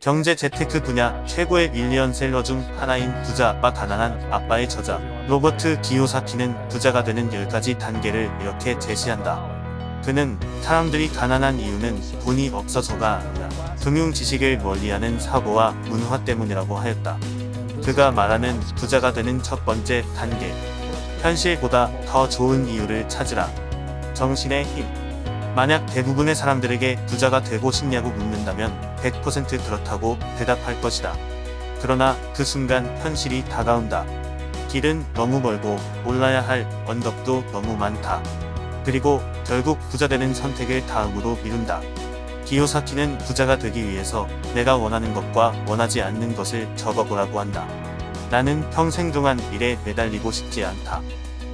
경제 재테크 분야 최고의 밀리언셀러 중 하나인 부자 아빠 가난한 아빠의 저자 로버트 기요사키는 부자가 되는 10가지 단계를 이렇게 제시한다. 그는 사람들이 가난한 이유는 돈이 없어서가 아니라 금융 지식을 멀리하는 사고와 문화 때문이라고 하였다. 그가 말하는 부자가 되는 첫 번째 단계. 현실보다 더 좋은 이유를 찾으라. 정신의 힘. 만약 대부분의 사람들에게 부자가 되고 싶냐고 묻는다면 100% 그렇다고 대답할 것이다. 그러나 그 순간 현실이 다가온다. 길은 너무 멀고 올라야 할 언덕도 너무 많다. 그리고 결국 부자 되는 선택을 다음으로 미룬다. 기요사키는 부자가 되기 위해서 내가 원하는 것과 원하지 않는 것을 적어보라고 한다. 나는 평생 동안 일에 매달리고 싶지 않다.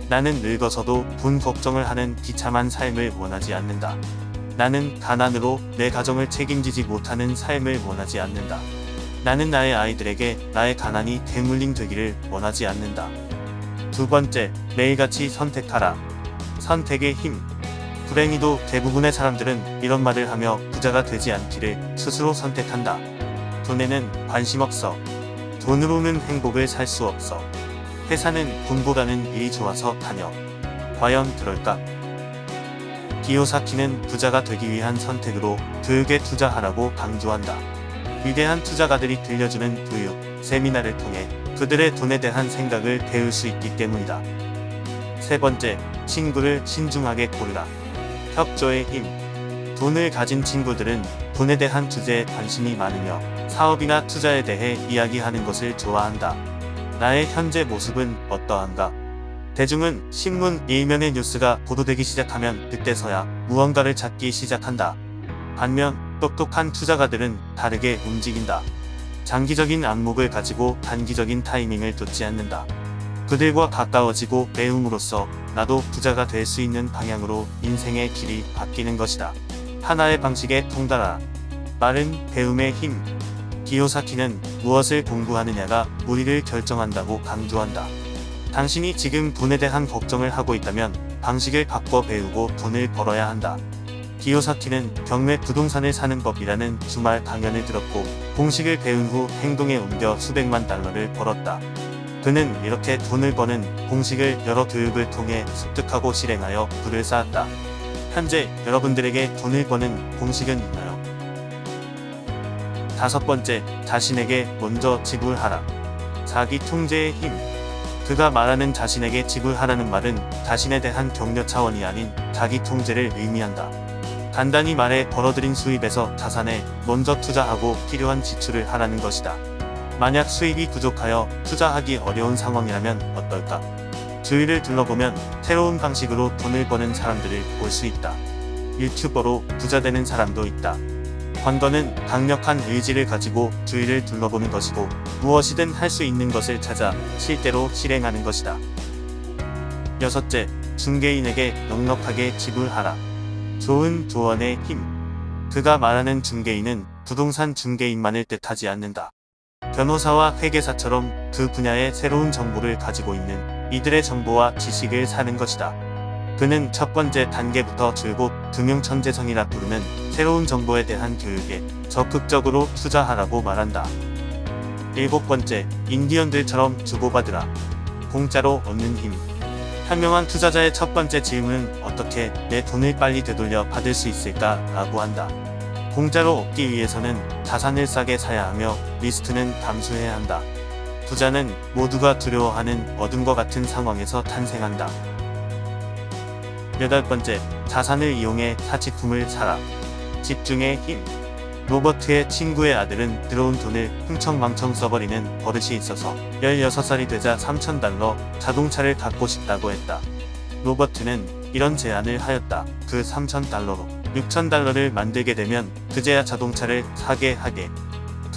나는 늙어서도 돈 걱정을 하는 비참한 삶을 원하지 않는다. 나는 가난으로 내 가정을 책임지지 못하는 삶을 원하지 않는다. 나는 나의 아이들에게 나의 가난이 대물림 되기를 원하지 않는다. 두 번째, 매일같이 선택하라. 선택의 힘. 불행히도 대부분의 사람들은 이런 말을 하며 부자가 되지 않기를 스스로 선택한다. 돈에는 관심 없어. 돈으로는 행복을 살 수 없어. 회사는 돈보다는 일이 좋아서 다녀. 과연 그럴까? 기요사키는 부자가 되기 위한 선택으로 교육에 투자하라고 강조한다. 위대한 투자가들이 들려주는 교육, 세미나를 통해 그들의 돈에 대한 생각을 배울 수 있기 때문이다. 세 번째, 친구를 신중하게 고르라. 협조의 힘. 돈을 가진 친구들은 돈에 대한 주제에 관심이 많으며 사업이나 투자에 대해 이야기하는 것을 좋아한다. 나의 현재 모습은 어떠한가? 대중은 신문 일면의 뉴스가 보도되기 시작하면 그때서야 무언가를 찾기 시작한다. 반면 똑똑한 투자가들은 다르게 움직인다. 장기적인 안목을 가지고 단기적인 타이밍을 쫓지 않는다. 그들과 가까워지고 배움으로써 나도 부자가 될 수 있는 방향으로 인생의 길이 바뀌는 것이다. 하나의 방식에 통달하라. 말은 배움의 힘. 기요사키는 무엇을 공부하느냐가 우리를 결정한다고 강조한다. 당신이 지금 돈에 대한 걱정을 하고 있다면 방식을 바꿔 배우고 돈을 벌어야 한다. 기요사키는 경매 부동산을 사는 법이라는 주말 강연을 들었고 공식을 배운 후 행동에 옮겨 수백만 달러를 벌었다. 그는 이렇게 돈을 버는 공식을 여러 교육을 통해 습득하고 실행하여 부를 쌓았다. 현재 여러분들에게 돈을 버는 공식은 있나요? 다섯 번째, 자신에게 먼저 지불하라. 자기 통제의 힘. 그가 말하는 자신에게 지불하라는 말은 자신에 대한 격려 차원이 아닌 자기 통제를 의미한다. 간단히 말해 벌어들인 수입에서 자산에 먼저 투자하고 필요한 지출을 하라는 것이다. 만약 수입이 부족하여 투자하기 어려운 상황이라면 어떨까? 주위를 둘러보면 새로운 방식으로 돈을 버는 사람들을 볼 수 있다. 유튜버로 부자 되는 사람도 있다. 관건은 강력한 의지를 가지고 주위를 둘러보는 것이고 무엇이든 할 수 있는 것을 찾아 실제로 실행하는 것이다. 여섯째, 중개인에게 넉넉하게 지불하라. 좋은 조언의 힘. 그가 말하는 중개인은 부동산 중개인만을 뜻하지 않는다. 변호사와 회계사처럼 그 분야의 새로운 정보를 가지고 있는 이들의 정보와 지식을 사는 것이다. 그는 첫 번째 단계부터 줄곧 금융천재성이라 부르는 새로운 정보에 대한 교육에 적극적으로 투자하라고 말한다. 일곱 번째, 인디언들처럼 주고받으라. 공짜로 얻는 힘. 현명한 투자자의 첫 번째 질문은 어떻게 내 돈을 빨리 되돌려 받을 수 있을까? 라고 한다. 공짜로 얻기 위해서는 자산을 싸게 사야 하며 리스크는 감수해야 한다. 부자는 모두가 두려워하는 어둠과 같은 상황에서 탄생한다. 여덟 번째, 자산을 이용해 사치품을 사라. 집중의 힘. 로버트의 친구의 아들은 들어온 돈을 흥청망청 써버리는 버릇이 있어서 16살이 되자 3,000달러 자동차를 갖고 싶다고 했다. 로버트는 이런 제안을 하였다. 그 3,000달러로 6,000달러를 만들게 되면 그제야 자동차를 사게 하게.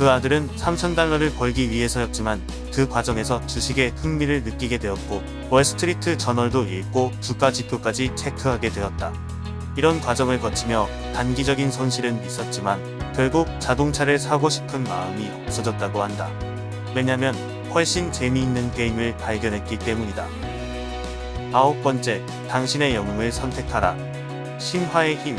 그 아들은 3,000달러를 벌기 위해서였지만 그 과정에서 주식에 흥미를 느끼게 되었고 월스트리트 저널도 읽고 주가 지표까지 체크하게 되었다. 이런 과정을 거치며 단기적인 손실은 있었지만 결국 자동차를 사고 싶은 마음이 없어졌다고 한다. 왜냐면 훨씬 재미있는 게임을 발견했기 때문이다. 아홉 번째, 당신의 영웅을 선택하라. 신화의 힘.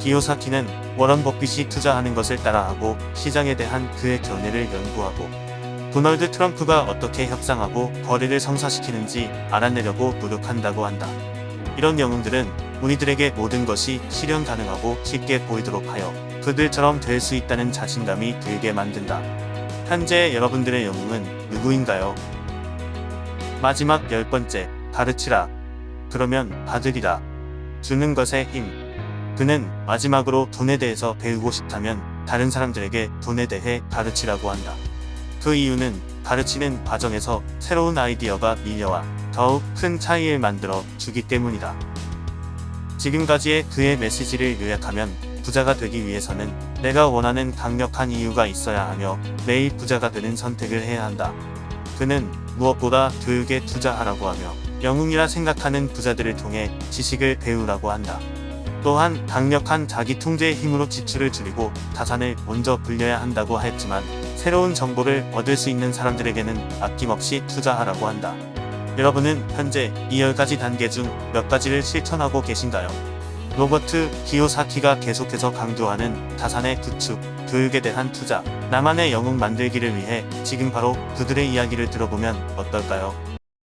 기요사키는 워런 버핏이 투자하는 것을 따라하고 시장에 대한 그의 견해를 연구하고 도널드 트럼프가 어떻게 협상하고 거래를 성사시키는지 알아내려고 노력한다고 한다. 이런 영웅들은 우리들에게 모든 것이 실현 가능하고 쉽게 보이도록 하여 그들처럼 될 수 있다는 자신감이 들게 만든다. 현재 여러분들의 영웅은 누구인가요? 마지막 열 번째, 가르치라. 그러면 받으리라. 주는 것의 힘. 그는 마지막으로 돈에 대해서 배우고 싶다면 다른 사람들에게 돈에 대해 가르치라고 한다. 그 이유는 가르치는 과정에서 새로운 아이디어가 밀려와 더욱 큰 차이를 만들어 주기 때문이다. 지금까지의 그의 메시지를 요약하면 부자가 되기 위해서는 내가 원하는 강력한 이유가 있어야 하며 매일 부자가 되는 선택을 해야 한다. 그는 무엇보다 교육에 투자하라고 하며 영웅이라 생각하는 부자들을 통해 지식을 배우라고 한다. 또한 강력한 자기 통제의 힘으로 지출을 줄이고 자산을 먼저 불려야 한다고 했지만 새로운 정보를 얻을 수 있는 사람들에게는 아낌없이 투자하라고 한다. 여러분은 현재 이 10가지 단계 중 몇 가지를 실천하고 계신가요? 로버트 기요사키가 계속해서 강조하는 자산의 구축, 교육에 대한 투자, 나만의 영웅 만들기를 위해 지금 바로 그들의 이야기를 들어보면 어떨까요?